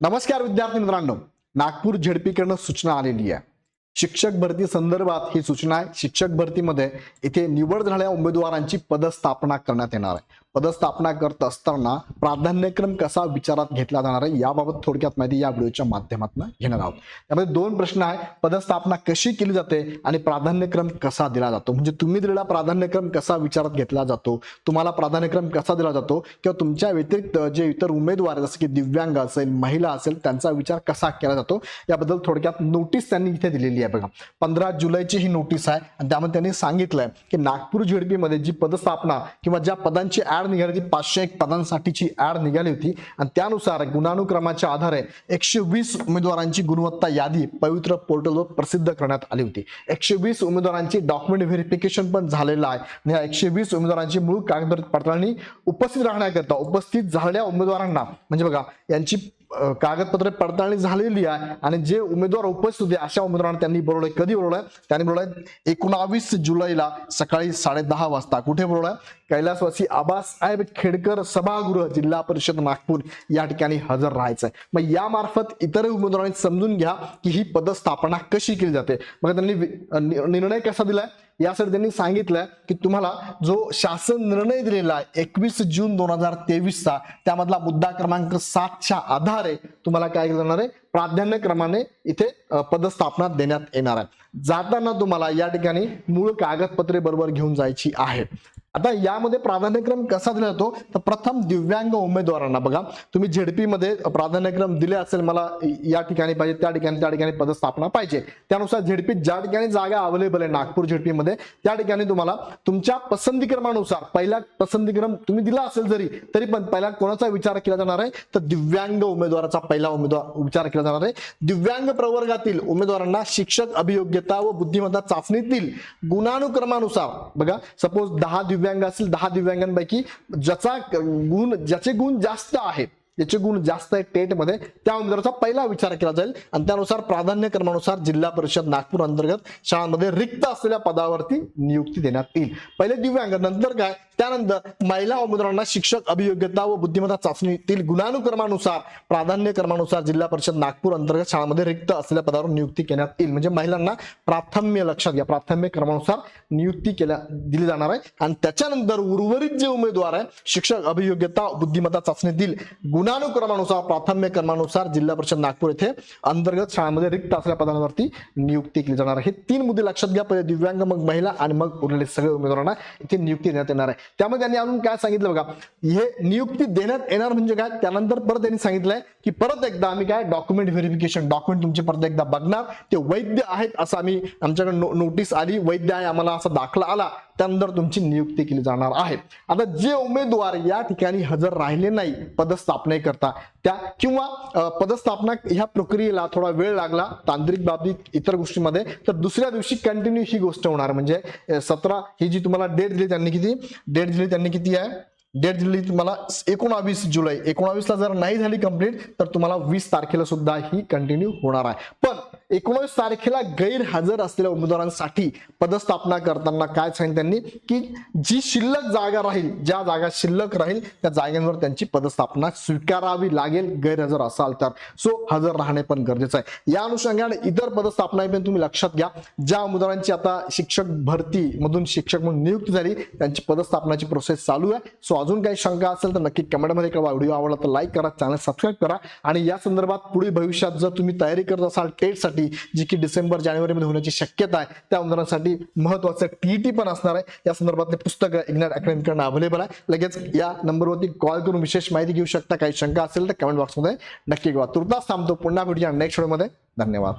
नमस्कार विद्यार्थी मित्रांनो. नागपूर झेडपीकडनं सूचना आलेली आहे. शिक्षक भरती संदर्भात ही सूचना आहे. शिक्षक भरतीमध्ये इथे निवड झालेल्या उमेदवारांची पदस्थापना करण्यात येणार आहे. पदस्थापना करत असताना प्राधान्यक्रम कसा विचारात घेतला जाणार आहे याबाबत थोडक्यात माहिती या व्हिडिओच्या माध्यमातून घेणार आहोत. त्यामध्ये दोन प्रश्न आहे पदस्थापना कशी केली जाते आणि प्राधान्यक्रम कसा दिला जातो? म्हणजे तुम्ही दिलेला प्राधान्यक्रम कसा विचारात घेतला जातो? तुम्हाला प्राधान्यक्रम कसा दिला जातो? किंवा तुमच्या व्यतिरिक्त जे इतर उमेदवार जसं की दिव्यांग असेल महिला असेल त्यांचा विचार कसा केला जातो? याबद्दल थोडक्यात नोटीस त्यांनी इथे दिलेली आहे बघा. पंधरा जुलैची ही नोटीस आहे आणि त्यामध्ये त्यांनी सांगितलंय की नागपूर झेडपीमध्ये जी पदस्थापना किंवा ज्या पदांची ऍड निघाली होती. पाचशे एक पदांसाठीची ॲड निघाली होती. आणि त्यानुसार गुणानुक्रमाच्या आधारे एकशे वीस उमेदवारांची गुणवत्ता यादी पवित्र पोर्टलवर प्रसिद्ध करण्यात आली होती. एकशे वीस उमेदवारांची डॉक्युमेंट व्हेरिफिकेशन पण झालेलं आहे. आणि या एकशे वीस उमेदवारांची मूळ कागदपत्रांनी पडताळणी उपस्थित राहण्याकरता उपस्थित झालेल्या उमेदवारांना म्हणजे बघा यांची कागदपत्रे पडताळणी झालेली आहे आणि जे उमेदवार उपस्थित होते अशा उमेदवारांना त्यांनी बोलवलंय. कधी बोलवलंय? त्यांनी बोलवलंय एकोणावीस जुलैला सकाळी साडे दहा वाजता. कुठे बोलवलंय? कैलासवासी आबासाहेब खेडकर सभागृह जिल्हा परिषद नागपूर या ठिकाणी हजर राहायचंय. मग यामार्फत इतर उमेदवारांनी समजून घ्या की ही पदस्थापना कशी केली जाते. मग त्यांनी निर्णय कसा दिलाय? यासाठी त्यांनी सांगितलं की तुम्हाला जो शासन निर्णय दिलेला आहे एकवीस जून दोन हजार तेवीसचा त्यामधला मुद्दा क्रमांक सातच्या आधारे तुम्हाला काय करणार जाणार आहे प्राधान्यक्रमाने इथे पदस्थापना देण्यात येणार आहे. जाताना तुम्हाला या ठिकाणी मूळ कागदपत्रे बरोबर घेऊन जायची आहे. आता यामध्ये प्राधान्यक्रम कसा दिला जातो? तर प्रथम दिव्यांग उमेदवारांना बघा. तुम्ही झेडपीमध्ये प्राधान्यक्रम दिले असेल मला या ठिकाणी पाहिजे त्या ठिकाणी त्या ठिकाणी पदस्थापना पाहिजे. त्यानुसार झेडपीत ज्या ठिकाणी जागा अवेलेबल आहे नागपूर झेडपीमध्ये त्या ठिकाणी तुम्हाला तुमच्या पसंतीक्रमानुसार पहिला पसंतीक्रम तुम्ही दिला असेल जरी तरी पण पहिला कोणाचा विचार केला जाणार आहे? तर दिव्यांग उमेदवाराचा पहिला उमेदवार विचार केला जाणार आहे. दिव्यांग प्रवर्गातील उमेदवारांना शिक्षक अभियोग्यता व बुद्धिमत्ता चाचणीतील गुणानुक्रमानुसार बघा सपोज दहा दिव्यांग असतील दहा दिव्यांगांपैकी ज्याचा गुण ज्याचे गुण जास्त आहेत ज्याचे गुण जास्त आहेत टेटमध्ये त्या उमेदवाराचा पहिला विचार केला जाईल. आणि त्यानुसार प्राधान्यक्रमानुसार जिल्हा परिषद नागपूर अंतर्गत शाळांमध्ये रिक्त असलेल्या पदावरती नियुक्ती देण्यात येईल. पहिले दिव्यांग नंतर काय? त्यानंतर महिला उमेदवारांना शिक्षक अभियोग्यता व बुद्धिमत्ता चाचणीतील गुणानुक्रमानुसार प्राधान्यक्रमानुसार जिल्हा परिषद नागपूर अंतर्गत शाळांमध्ये रिक्त असलेल्या पदावर नियुक्ती करण्यात येईल. म्हणजे महिलांना प्राथम्य लक्षात घ्या. प्राथम्य क्रमानुसार नियुक्ती केल्या दिली जाणार आहे. आणि त्याच्यानंतर उर्वरित जे उमेदवार आहे शिक्षक अभियोग्यता बुद्धिमत्ता चाचणीतील गुणानुक्रमानुसार प्राथम्य क्रमानुसार जिल्हा परिषद नागपूर येथे अंतर्गत शाळांमध्ये रिक्त असलेल्या पदांवरती नियुक्ती केली जाणार आहे. हे तीन मुद्दे लक्षात घ्या. पहिले दिव्यांग मग महिला आणि मग उरलेले सगळे उमेदवारांना इथे नियुक्ती देण्यात येणार आहे. त्यामध्ये त्यांनी अजून काय सांगितलं बघा हे नियुक्ती देण्यात येणार म्हणजे काय? त्यानंतर परत त्यांनी सांगितलंय की परत एकदा आम्ही काय? डॉक्युमेंट व्हेरिफिकेशन डॉक्युमेंट तुमचे परत एकदा बघणार. ते वैध आहेत असं आम्ही आमच्याकडे नोटीस आली वैध आहे आम्हाला असा दाखला आला. त्यानंतर तुमची नियुक्ती केली जाणार आहे. आता जे उमेदवार या ठिकाणी हजर राहिले नाही पदस्थापनेकरता त्या किंवा पदस्थापना ह्या प्रक्रियेला थोडा वेळ लागला तांत्रिक बाबतीत इतर गोष्टींमध्ये तर दुसऱ्या दिवशी कंटिन्यू ही गोष्ट होणार. म्हणजे सतरा ही जी तुम्हाला डेट दिली त्यांनी किती? डेट दिली त्यांनी किती आहे? डेट दिली तुम्हाला एकोणावीस जुलै. एकोणावीसला जर नाही झाली कंप्लीट तर तुम्हाला वीस तारखेला सुद्धा ही कंटिन्यू होणार आहे. पण एकोणीस तारखेला गैरहजर असलेल्या उमेदवारांसाठी पदस्थापना करताना काय सांगितलं त्यांनी? की जी शिल्लक जागा राहील ज्या जागा शिल्लक राहील त्या जागेवर त्यांची पदस्थापना स्वीकारावी लागेल गैरहजर असाल तर. सो हजर राहणे पण गरजेचं आहे. या अनुषंगाने इतर पदस्थापना पण तुम्ही लक्षात घ्या. ज्या उमेदवारांची आता शिक्षक भरती मधून शिक्षक म्हणून नियुक्ती झाली त्यांची पदस्थापनाची प्रोसेस चालू आहे. सो अजून काही शंका असेल तर नक्की कमेंटमध्ये कळवा व्हिडिओ आवडला तर लाईक करा चॅनल सबस्क्राईब करा. आणि या संदर्भात पुढील भविष्यात जर तुम्ही तयारी करत असाल टेटसाठी जी की डिसेंबर जानेवारीमध्ये होण्याची शक्यता आहे त्या उमेदवारांसाठी महत्वाचं टीईटी पण असणार आहे. या संदर्भातले पुस्तक इग्नाट अकॅडमीकडनं अवेलेबल आहे. लगेच या नंबरवरती कॉल करून विशेष माहिती घेऊ शकता. काही शंका असेल तर कमेंट बॉक्समध्ये नक्की कळवा. तुर्तास थांबतो. पुन्हा भेटूया नेक्स्ट व्हिडिओमध्ये धन्यवाद.